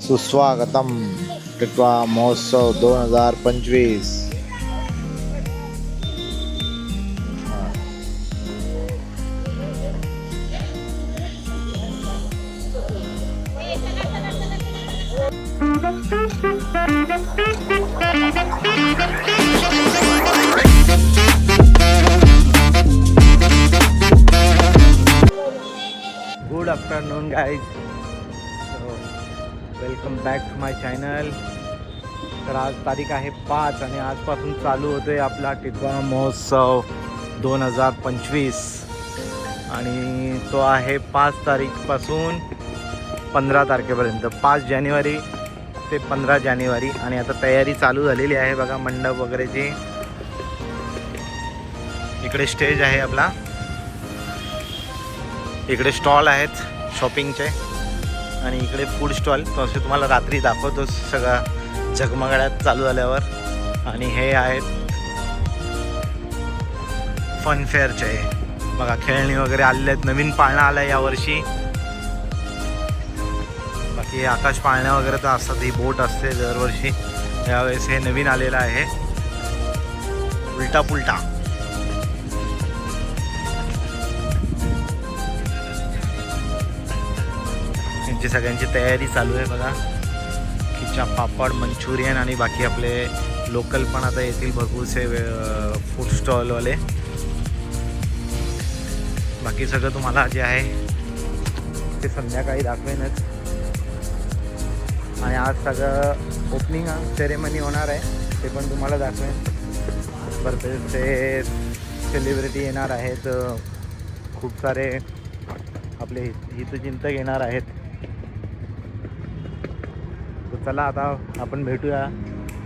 सुस्वागतम. टिटवा महोत्सव दोन हजार पंचवीस. आज तारीख आहे पाच आणि आजपासून चालू होतोय आपला टिटवा महोत्सव दोन हजार पंचवीस. आणि तो आहे पाच तारीखपासून पंधरा तारखेपर्यंत. पाच जानेवारी ते पंधरा जानेवारी. आणि आता तयारी चालू झालेली आहे बघा मंडप वगैरेची. इकडे स्टेज आहे आपला. इकडे स्टॉल आहेत शॉपिंगचे. आणि इकडे फूड स्टॉल. तो असे तुम्हाला रात्री दाखवतो सगळा. झगमगाड्यात चालू झाल्यावर. आणि हे आहेत फनफेअरचे बघा खेळणी वगैरे आलेले आहेत. नवीन पाळणा आला आहे यावर्षी. बाकी आकाश पाळण्या वगैरे तर असतात. ही बोट असते दरवर्षी. यावेळेस हे नवीन आलेलं आहे. उलटा पुलटा त्यांची सगळ्यांची तयारी चालू आहे बघा. खिचा पापड मंचुरियन आणि बाकी आपले लोकल पण आता येतील भरपूरसे फूड स्टॉलवाले बाकी सगळं तुम्हाला जे आहे ते संध्याकाळी दाखवेनच. आणि आज सगळं ओपनिंग सेरेमनी होणार आहे ते पण तुम्हाला दाखवेन. बरेचसे सेलिब्रिटी येणार आहेत खूप सारे आपले हितचिंतक येणार आहेत. तर चला आता आपण भेटूया.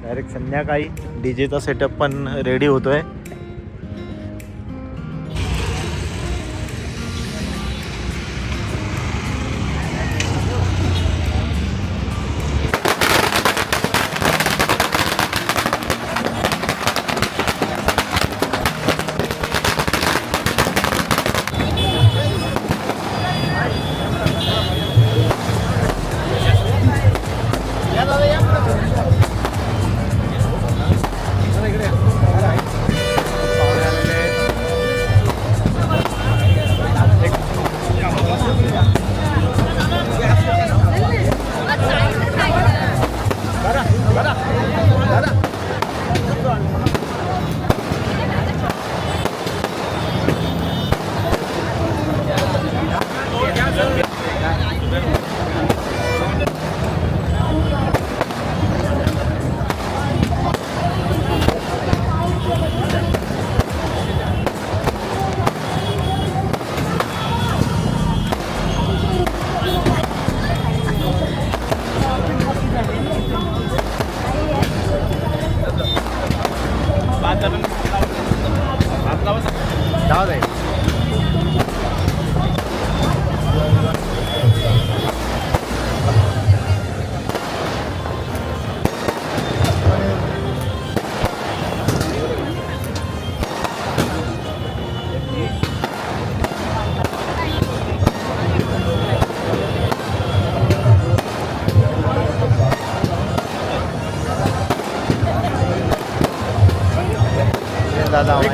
डायरेक्ट संध्याकाळी. डी जेचा सेटअप पण रेडी होतोय. आहे हे दादा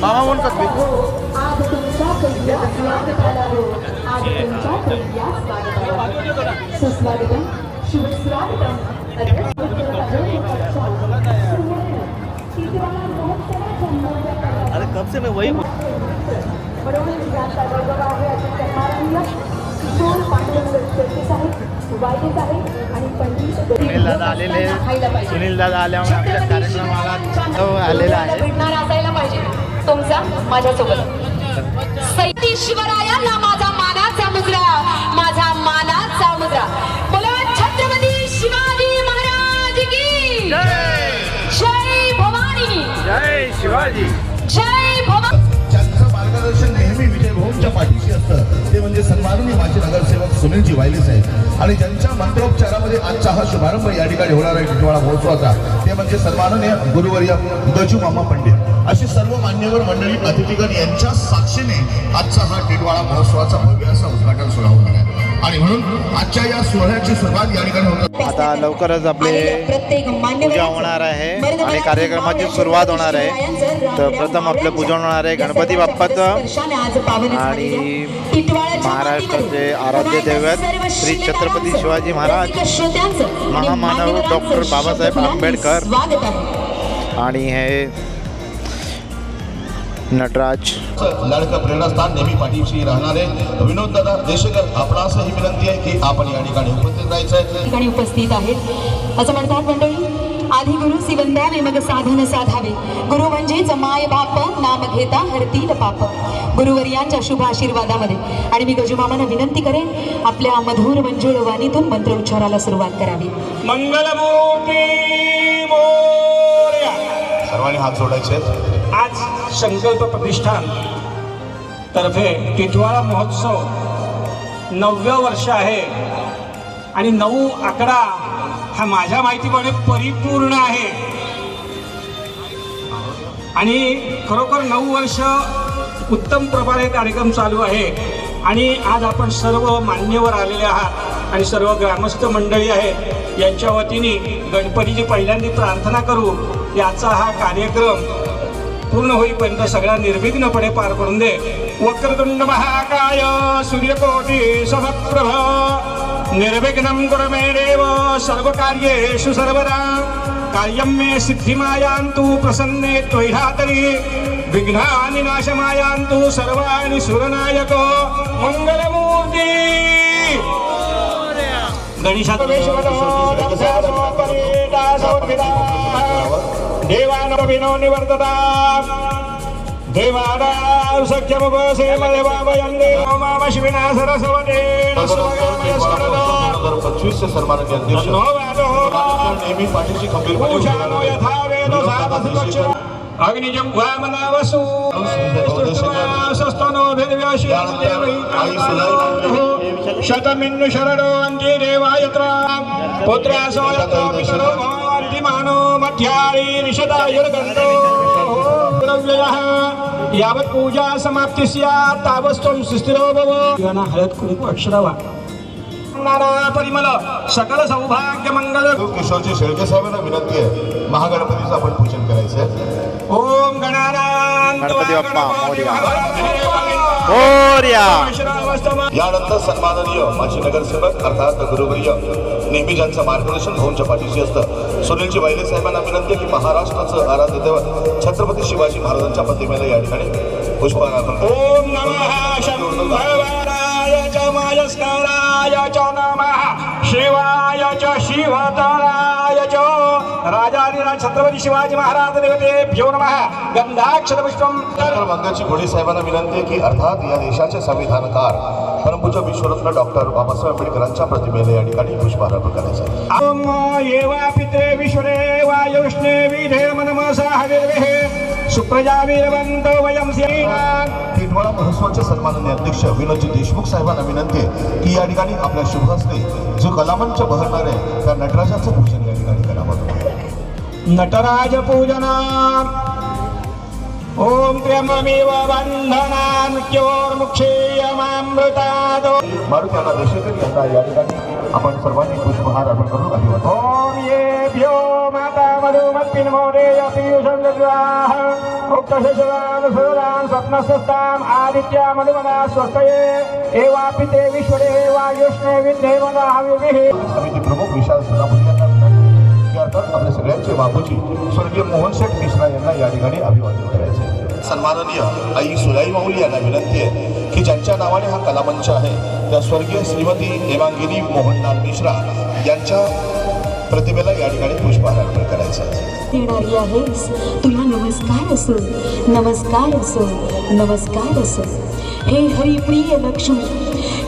मामा म्हणतात मी आज तुमच्या पहिल्या स्वागताला हो आज तुमच्या पहिल्या स्वागताला सुस्वागतम शुभस्वागतम अरे कब से मैं वही सुनील दादा आलेले सुनील दादा आल्यामुळे आपल्या कार्यक्रमाला तो आलेला आहे. भेटणार असायला पाहिजे. तुमचा माझ्यासोबत. सैतीश्वरायांना माझा मानाचा मुद्रा माझा मानाचा मुद्रा. बोला छत्रपती शिवाजी महाराज की. जय! भवानी. जय शिवाजी. जय भवानी ज्यांचं मार्गदर्शन नेहमी विजय भाऊंच्या पाठीशी असतं. ते म्हणजे सन्माननीय माजी नगरसेवक सुनीलजी वायले साहेब. आणि ज्यांच्या मंत्रोपचारामध्ये आजचा हा शुभारंभ या ठिकाणी होणार आहे टिटवाळा महोत्सवाचा ते म्हणजे सन्माननीय गुरुवर्य गजू मामा पंडित. अशी सर्व मान्यवर मंडळी अतिथीगण यांच्या साक्षीने आजचा हा टिटवाळा महोत्सवाचा भव्य असा उद्घाटन सुरू होणार आहे. आणि म्हणून आजच्या या सोहळ्याची सुरुवात या ठिकाणी होत आता लवकरच आपले पूजा होणार आहे आणि कार्यक्रमाची सुरुवात होणार आहे. तर प्रथम आपलं पूजन होणार आहे. गणपती बाप्पाचं आणि महाराष्ट्राचे आराध्य दैवत श्री छत्रपती शिवाजी महाराज महामानव डॉक्टर बाबासाहेब आंबेडकर. आणि हे नटराज। लाडकं प्रेरणास्थान नेहमी पाठीशी राहणारे विनोद दादा देशकर आपणास ही विनंती आहे की आपण या ठिकाणी उपस्थित राहायचं आहे. ठिकाणी उपस्थित आहेत. असं म्हणतात मंडळी आधी गुरु सिवंद्याने मग साधन साधावे. गुरु म्हणजेच माय बाप नाम घेता हरतील पाप. गुरुवर्यांच्या शुभ आशीर्वादामध्ये. आणि मी गजुमामांना विनंती करेन आपल्या मधुर मंजुळ वाणीतून मंत्रोच्चाराला सुरुवात करावी. मंगलमूर्ती मोरया सर्वांनी हात जोडायचे आहेत. आज संकल्प प्रतिष्ठान तर्फे टिटवाळा महोत्सव नवव्या वर्ष आहे. आणि नऊ आकडा हा माझ्या माहितीप्रमाणे परिपूर्ण आहे. आणि खरोखर नऊ वर्ष उत्तम प्रकारे कार्यक्रम चालू आहे. आणि आज आपण सर्व मान्यवर आलेले आहात आणि सर्व ग्रामस्थ मंडळी आहेत. यांच्या वतीने गणपतीची पहिल्यांदा प्रार्थना करू. याचा हा कार्यक्रम पूर्ण होईपर्यंत सगळा निर्विघ्नपणे पार पडून दे. वक्रतुंड महाकाय सूर्यकोटी समप्रभ निर्विघ्नं कुरु मे देव सर्व कार्येषु सर्वदा. कार्यं मे सिद्धिमायान्तु प्रसन्ने त्वयिधातरि विघ्नानि नाशमायान्तु सर्वाणि सुरनायको. मङ्गलमूर्ती गणेशात्मवेशवदो वर्तता निवर्तता देवानां सख्यमुपसे मदेवावयं माम शिविना सरस्वतेन स्वगामयस्करतो पंचवीसचे अध्यक्ष नेहमी पाठीशी खंबीरपणे यथा अग्निजं वामनावसु शतमिन्नु शरणो अन्ति देवायत्र पुत्रासो यत्र विष्णो अन्तिमानो मध्यारी निषदायुर्गन्धो द्रव्ययः यावत् पूजा समाप्ति स्यात् तावस्त्वं सुस्थिरो भव। हळद कुंकू अक्षरावा परिमल सकल सौभाग्य मंगल किशोरजी शेळके साहेबांना विनंती आहे महागणपतीचं आपण पूजन करायचं आहे ओम गणानां यानंतर सन्माननीय माजी नगरसेवक अर्थात गुरुवर्य नेहमी ज्यांचं मार्गदर्शन भाऊंच्या पाठीशी असतं सुनीलजी वायले साहेबांना विनंती की महाराष्ट्राचं आराध्य दैवत छत्रपती शिवाजी महाराजांच्या प्रतिमेला या ठिकाणी पुष्पहार अर्पण. ओम नमः शंभराय च मायस्कराय च नमः शिवाय च शिवतराय च राजाधिराज छत्रपती शिवाजी महाराज देवतेभ्यो नमः. नम पुष्पम डॉक्टर मंगलजी घोडे साहेबांना विनंती आहे की अर्थात या देशाचे संविधानकार परमपूज्य विश्वरत्न डॉक्टर बाबासाहेब आंबेडकरांच्या प्रतिमेला या ठिकाणी पुष्पहार करायचा ओम एवा पित्रे विश्वरे वायुष्णे विधे मनमसा हविर्विहे सुप्रजा वीरवंत वयं सेना टिटवाळा महोत्सवाचे सन्माननीय अध्यक्ष विनोदजी देशमुख साहेबांना विनंती आहे की या ठिकाणी आपल्या शुभ हस्ते जो कलामंच बहरणार आहे त्या नटराजाचं पूजन या ठिकाणी करावं नटराज पूजना ओम त्र्यंबमेव बंधनान् क्योर्मुक्षेयमामृतादो मारुती यांना देशेकर यांना या ठिकाणी आपण सर्वांनी पुष्पहार अर्पण करून अभिवादन ओम ये पिन महोदय पीयूषं विवाह उक्तशशिवान् सुरान् स्वप्नस्ताम् आदित्या मनुमना स्वस्तये। एवापि ते विश्वरे वायुष्णे विद्ये मना हविभिः समिती प्रमुख विशाल. या अर्थात आपल्या सगळ्यांचे बापूजी स्वर्गीय मोहनशेठ मिश्रा यांना या ठिकाणी अभिवादन करायचे सन्माननीय आई सुलाई माऊली यांना विनंती आहे की ज्यांच्या नावाने हा कलामंच आहे त्या स्वर्गीय श्रीमती हेमांगिनी मोहनलाल मिश्रा यांच्या प्रतिमेला या ठिकाणी पुष्पहार अर्पण करायचं आहे. देणारी आहेस तुला नमस्कार असो नमस्कार असो नमस्कार असो. हे हरिप्रिय लक्ष्मी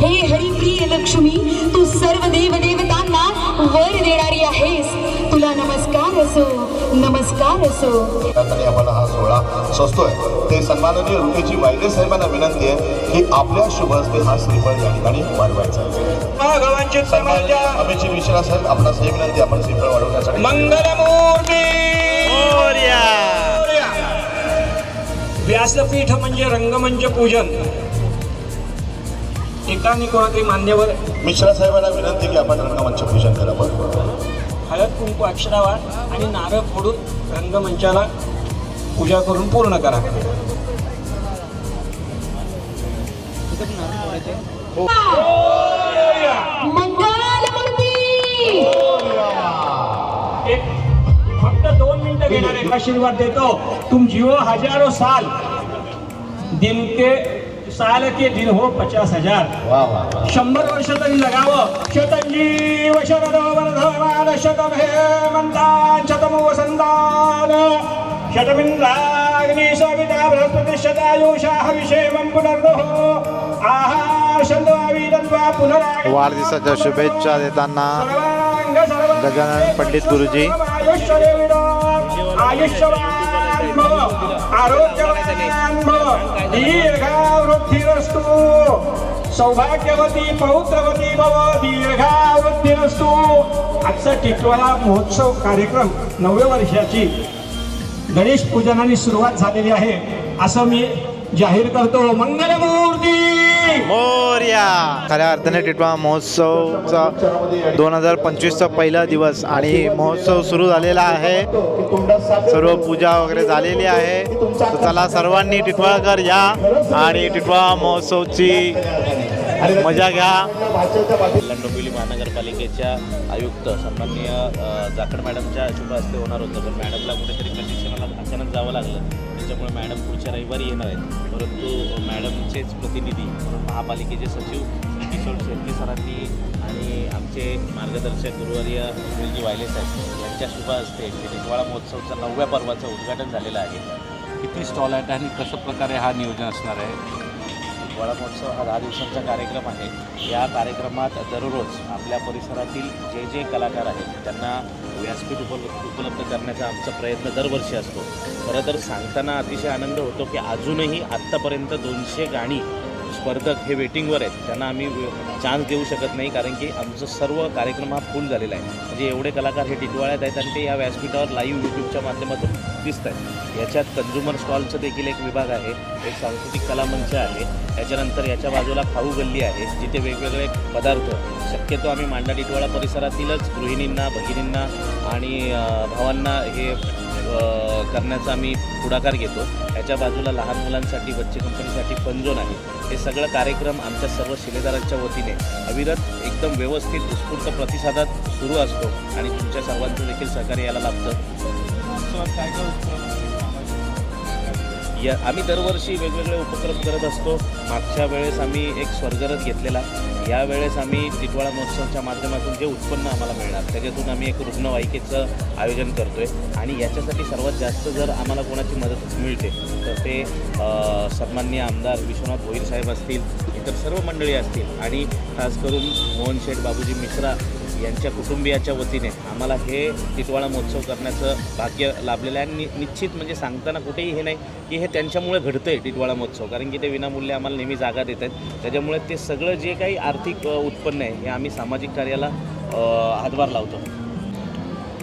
हे हरिप्रिय लक्ष्मी तू सर्व देव देवतांना वर देणारी आहेस. असो. नमस्कार असो. त्यासाठी आपण हा सोहळा सजतोय ते सन्माननीय रुकेची वायदे साहेबांना विनंती आहे की आपल्या शुभ हस्ते हा श्रीफळ या ठिकाणी वाढवायचा सन्माननीय मिश्रा साहेब आपणास हे विनंती आपण श्रीफळ वाढवण्यासाठी. मंगलमूर्ती! व्यासपीठ म्हणजे रंगमंच पूजन. एकाने कोणातरी मान्यवर मिश्रा साहेबांना विनंती की आपण रंगमंच पूजन करावं हळद कुंकू अक्षरावा आणि नारळ फोडून रंगमंचाला पूजा करून पूर्ण करा. एक फक्त दोन मिनिटं घेणार एक आशीर्वाद देतो. तुम जिओ हजारो साल. दिन के साल के दिन हो पचास हजार. वा वा वा. शंभर वर्ष तरी जगावं शतंजीव शरदो हे मंतान शतम वसंतान शतमिंद्राग्नी सविता बृहस्पती शतायुषा हविषेमं पुनर्दहो वाढदिवसाच्या शुभेच्छा देताना गजानन पंडित गुरुजी. आयुष्यवान भव आरोग्यवान भव दीर्घावृद्धिरस्तु सौभाग्यवती पवित्रवती भव दीर्घावृद्धिरस्तु आजचा टिटवाळा महोत्सव कार्यक्रम नवव्या वर्षाची गणेश पूजनाने सुरुवात झालेली आहे. असं मी जाहीर करतो. मंगलमूर्ती! मोर्या. खऱ्या अर्थाने टिटवा महोत्सवचा दोन हजार पंचवीसचा पहिला दिवस आणि महोत्सव सुरू झालेला आहे. सर्व पूजा वगैरे झालेली आहे. तर चला सर्वांनी टिटवाळकर या आणि टिटवा महोत्सवची मजा घ्या. डोंबिवली महानगरपालिकेच्या आयुक्त सन्माननीय जाखड मॅडमच्या शुभ हस्ते होणार होतं. पण मॅडमला कुठेतरी प्रशिक्षणाला अचानक जावं लागलं. त्याच्यामुळे मॅडम पुढच्या रविवारी येणार आहेत. परंतु मॅडमचेच प्रतिनिधी महापालिकेचे सचिव किशोर शेट्टी सरांनी आणि आमचे मार्गदर्शक गुरुवर्य सुनीलजी वायले साहेब यांच्या शुभ हस्ते हिवाळा महोत्सवचा नवव्या पर्वाचं उद्घाटन झालेलं आहे. किती स्टॉल आहेत आणि कशा प्रकारे हा नियोजन असणार आहे? हिवाळा महोत्सव हा दहा दिवसांचा कार्यक्रम आहे. या कार्यक्रमात दररोज आपल्या परिसरातील जे जे कलाकार आहेत त्यांना व्यासपीठ उपलब्ध उपलब्ध करण्याचा आमचा प्रयत्न दरवर्षी असतो. खरं तर सांगताना अतिशय आनंद होतो की अजूनही आत्तापर्यंत दोनशे गाणी स्पर्धक हे वेटिंगवर आहेत. त्यांना आम्ही चान्स देऊ शकत नाही कारण की आमचं सर्व कार्यक्रम हा फुल झालेला आहे. म्हणजे एवढे कलाकार हे टिटवाळ्यात आहेत आणि ते या व्यासपीठावर लाईव्ह यूट्यूबच्या माध्यमातून दिसत आहेत याच्यात कन्झ्युमर स्टॉलचं देखील एक विभाग आहे एक सांस्कृतिक कलामंच आहे. त्याच्यानंतर याच्या बाजूला खाऊ गल्ली आहे जिथे वेगवेगळे पदार्थ शक्यतो आम्ही मांडा डिटवाळा परिसरातीलच गृहिणींना भगिनींना आणि भावांना हे करण्याचा आम्ही पुढाकार घेतो. त्याच्या बाजूला लहान मुलांसाठी बच्चे कंपनीसाठी पंजोन आहे. हे सगळं कार्यक्रम आमच्या सर्व शिलेदारांच्या वतीने अविरत एकदम व्यवस्थित उत्स्फूर्त प्रतिसादात सुरू असतो आणि तुमच्या सर्वांचं देखील सहकार्य याला लाभतं. या आम्ही दरवर्षी वेगवेगळे उपक्रम करत असतो. मागच्या वेळेस आम्ही एक स्वर्गरथ घेतलेला. यावेळेस आम्ही टिटवाळा महोत्सवच्या माध्यमातून जे उत्पन्न आम्हाला मिळणार त्याच्यातून आम्ही एक रुग्णवाहिकेचं आयोजन करतो आहे आणि याच्यासाठी सर्वात जास्त जर आम्हाला कोणाची मदत मिळते तर ते सन्मान्य आमदार विश्वनाथ भोईर साहेब असतील इतर सर्व मंडळी असतील. आणि खास करून मोहन शेठ बाबूजी मिश्रा यांच्या कुटुंबियाच्या वतीने आम्हाला हे टिटवाळा महोत्सव करण्याचं भाग्य लाभलेलं आहे. आणि नि- निश्चित म्हणजे सांगताना कुठेही हे नाही की हे त्यांच्यामुळे घडतं आहे टिटवाळा महोत्सव. कारण की ते विनामूल्य आम्हाला नेहमी जागा देत आहेत. त्याच्यामुळे ते सगळं जे काही आर्थिक उत्पन्न आहे हे आम्ही सामाजिक कार्याला हातभार लावतो.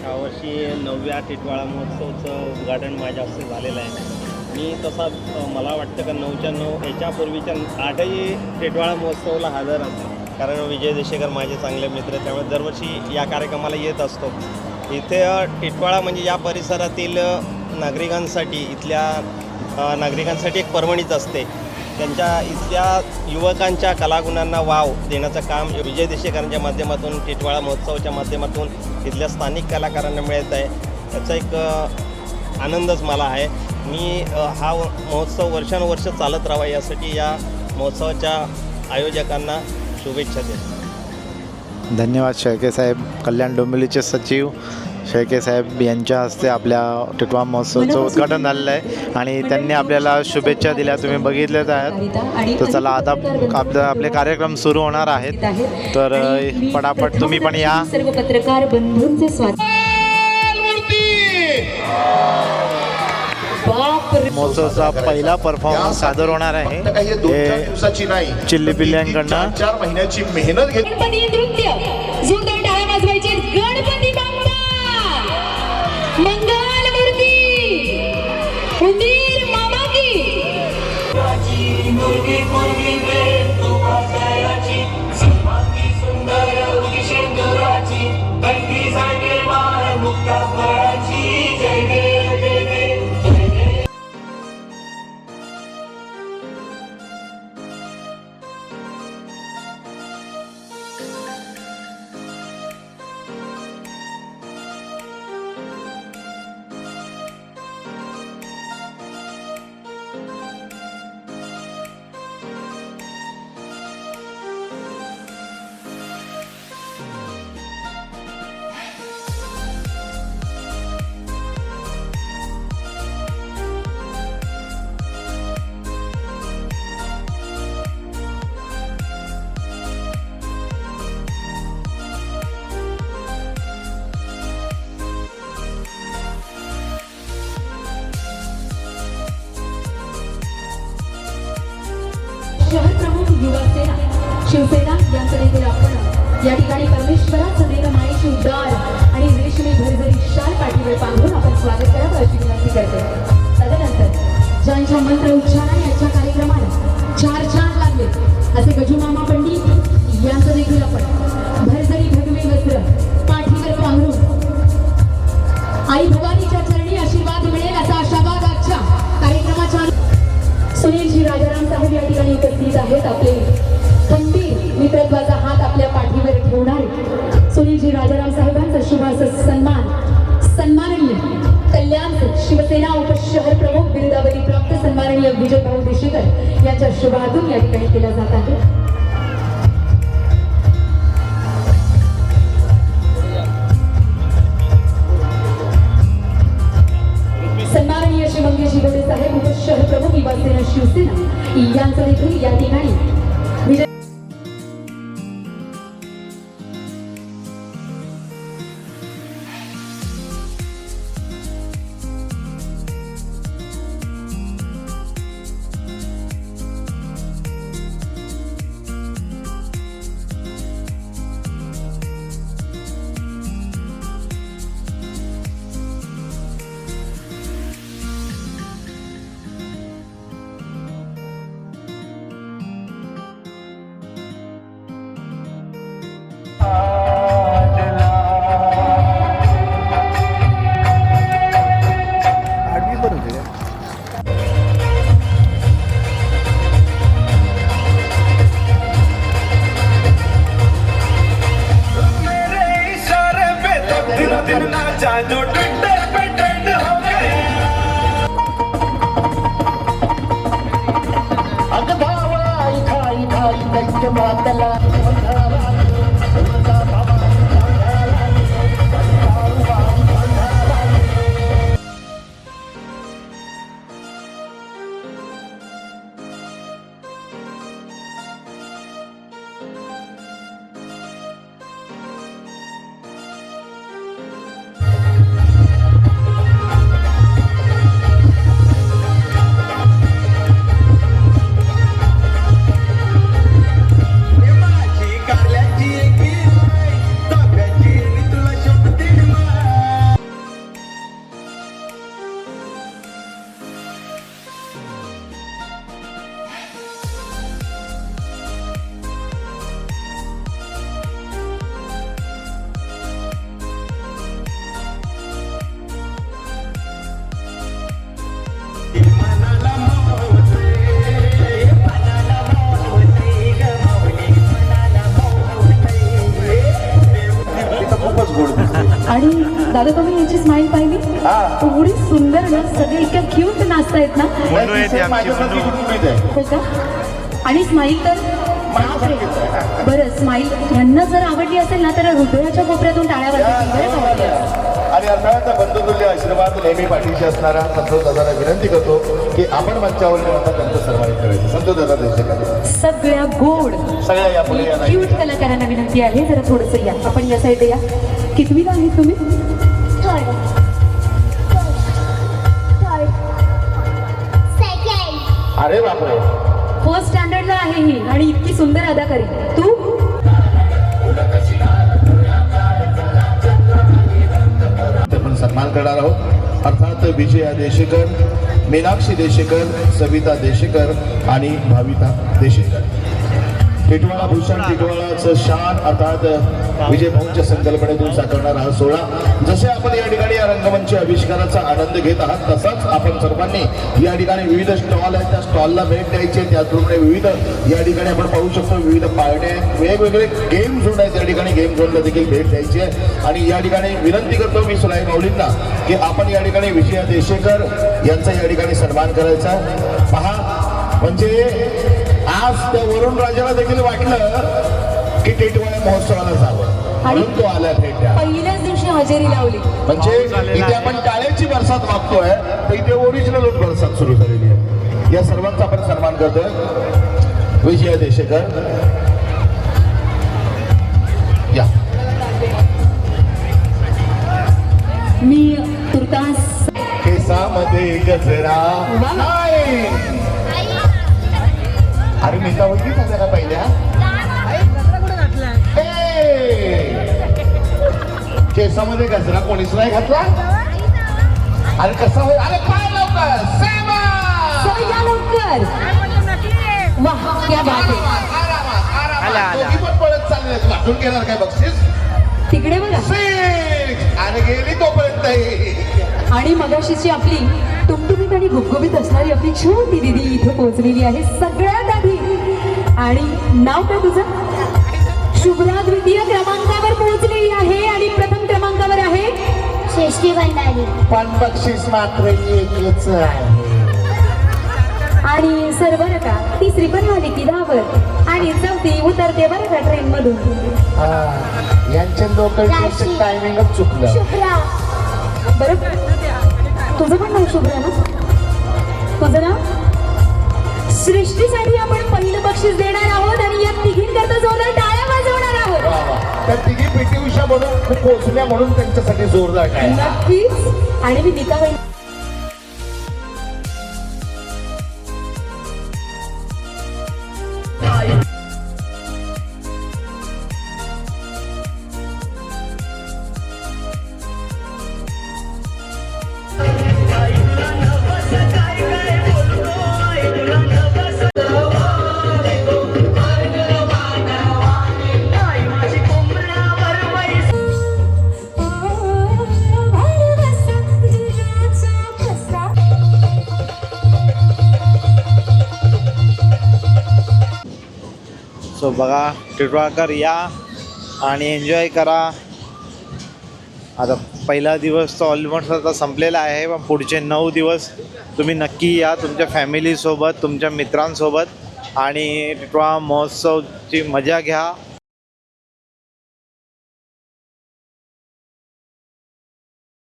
यावर्षी नवव्या टिटवाळा महोत्सवचं उद्घाटन माझ्या हस्ते झालेलं आहे. मी तसा मला वाटतं का नऊच्या नऊ याच्यापूर्वीच्या आठही टिटवाळा महोत्सवाला हजर असतो कारण विजय देशेकर माझे चांगले मित्र त्यामुळे दरवर्षी या कार्यक्रमाला येत असतो. इथे टिटवाळा म्हणजे या परिसरातील नागरिकांसाठी इथल्या नागरिकांसाठी एक पर्वणीच असते. त्यांच्या इथल्या युवकांच्या कलागुणांना वाव देण्याचं काम विजय देशेकरांच्या माध्यमातून टिटवाळा महोत्सवाच्या माध्यमातून इथल्या स्थानिक कलाकारांना मिळत आहे. त्याचा एक आनंदच मला आहे. मी हा महोत्सव वर्षानुवर्ष चालत राहावा यासाठी या महोत्सवाच्या आयोजकांना शुभेच्छा देतो. धन्यवाद शेळके साहेब. कल्याण डोंबिवलीचे सचिव शेळके साहेब यांच्या हस्ते आपल्या टिटवा महोत्सवाचं उद्घाटन झालेलं आहे आणि त्यांनी आपल्याला शुभेच्छा दिल्या. तुम्ही बघितलेच आहेत. तर चला आता आपलं आपले कार्यक्रम सुरू होणार आहेत. तर पटापट तुम्ही पण या. सर्व पत्रकार बंधूंचे स्वागत महोत्सवाचा पहिला परफॉर्मन्स सादर होणार आहे. हे दिवसाची नाही चिल्ली पिल्ल्यांकडनं चार महिन्याची मेहनत घेत गणपती नृत्य. जोरदार टाळ्या वाजवायचे गणपती बाप्पा! मंगल मूर्ती! उंदीर मामा की! यांच्या मंत्र उच्चाराने यांच्या कार्यक्रमाला चार चार लागले. असे गजू मामा Bye. स्माइल पाहिली? एवढी सुंदर ना सगळे इतक्या क्यूट नाचतायत ना. हो का? आणि स्माइल तर. बरं स्माइल ह्यांना जर आवडली असेल ना तर हृदयाच्या कोपऱ्यातून टाळ्या? आणि अर्थात बंधुतुल्य आशीर्वाद नेहमी पाठीशी असणारा संतोष दादाला विनंती करतो की आपण मंचावर आता त्यांचं सर्वाईत करायचं. संतोष दादा देशेकर सगळ्या गोड सगळ्या या पुढे क्यूट कलाकारांना विनंती आहे. जरा थोडंसं या. आपण या साईड या. कितवीला आहे तुम्ही? अरे बापरे. फर्स्ट स्टँडर्डला आहे ही आणि इतकी सुंदर अदाकारी. तू? ते पण सन्मान करणार आहोत. अर्थात विजया देशेकर मीनाक्षी देशेकर सविता देशेकर आणि भाविता देशेकर. टिटवाळा भूषण टिटवाळाचं शान अर्थात विजय भाऊंच्या संकल्पनेतून साकारणारा हा सोहळा. जसे आपण या ठिकाणी या रंगमंच आविष्काराचा आनंद घेत आहात तसाच आपण सर्वांनी या ठिकाणी विविध स्टॉल आहेत. त्या स्टॉलला भेट द्यायची आहे. त्याचप्रमाणे विविध या ठिकाणी आपण पाहू शकतो विविध पार्ट्या वेगवेगळे गेम झोन आहेत. या ठिकाणी गेम झोनला देखील भेट द्यायची आहे. आणि या ठिकाणी विनंती करतो मी सुलाई माऊलींना की आपण या ठिकाणी विजया देशेकर यांचा या ठिकाणी सन्मान करायचा पहा म्हणजे आज त्या वरुण राजाला देखील वाटलं की टिटवाळा महोत्सवाला जावं. म्हणून तो आला पहिल्याच दिवशी हजेरी लावली. म्हणजे इथे आपण टाळ्याची बरसात मागतोय तर इथे ओरिजिनल बरसात सुरू झालेली आहे. या सर्वांचा आपण सन्मान करतोय. विजया देशेकर. या. मी तुर्तास केसामध्ये गजरा. नाही. अरे का जरा पहिल्या ए! केसामध्ये गजरा कोणीच नाही घातला? अरे कसा होईल अरे पाय लवकर? सेवा! लवकर क्या पण पळत चालले वाटून घेणार काय बक्षीस? तिकडे बघा! आणि गेली तोपर्यंत. आणि मगाशीची आपली टुमटुमीत आणि गुबगुबीत असणारी आपली छोटी दिदी इथे पोहोचलेली आहे सगळ्यात आधी. आणि नाव काय तुझं? शुभ्रा द्वितीय क्रमांकावर पोहोचलेली आहे आणि प्रथम क्रमांकावर आहे. सृष्टी भंडारी. पण बक्षीस मात्र एकच आहे. आणि सर बरं का तिसरी पण आली की दहावर आणि चौथी उतरते बरं का ट्रेन मधून यांच्या राशी. लोकांचं टायमिंगच चुकलं. शुभ्रा. बरं तुझं पण नाव शुभ्रा ना. तुझं नाव? सृष्टीसाठी आपण पहिलं बक्षीस देणार आहोत आणि या तिघींकरता जोरदार टाळ्या वाजवणार आहोत. त्या तिघी पीटी उषा म्हणून पोहोचल्या म्हणून त्यांच्यासाठी जोरदार काय नक्कीच. आणि मी नीता सो बघा टिटवाळकर या आणि एन्जॉय करा. आता पहिला दिवस तर ऑलमोस्ट आता संपलेला आहे पण पुढचे नऊ दिवस तुम्ही नक्की या तुमच्या फॅमिलीसोबत तुमच्या मित्रांसोबत आणि टिटवाळा महोत्सवची मजा घ्या.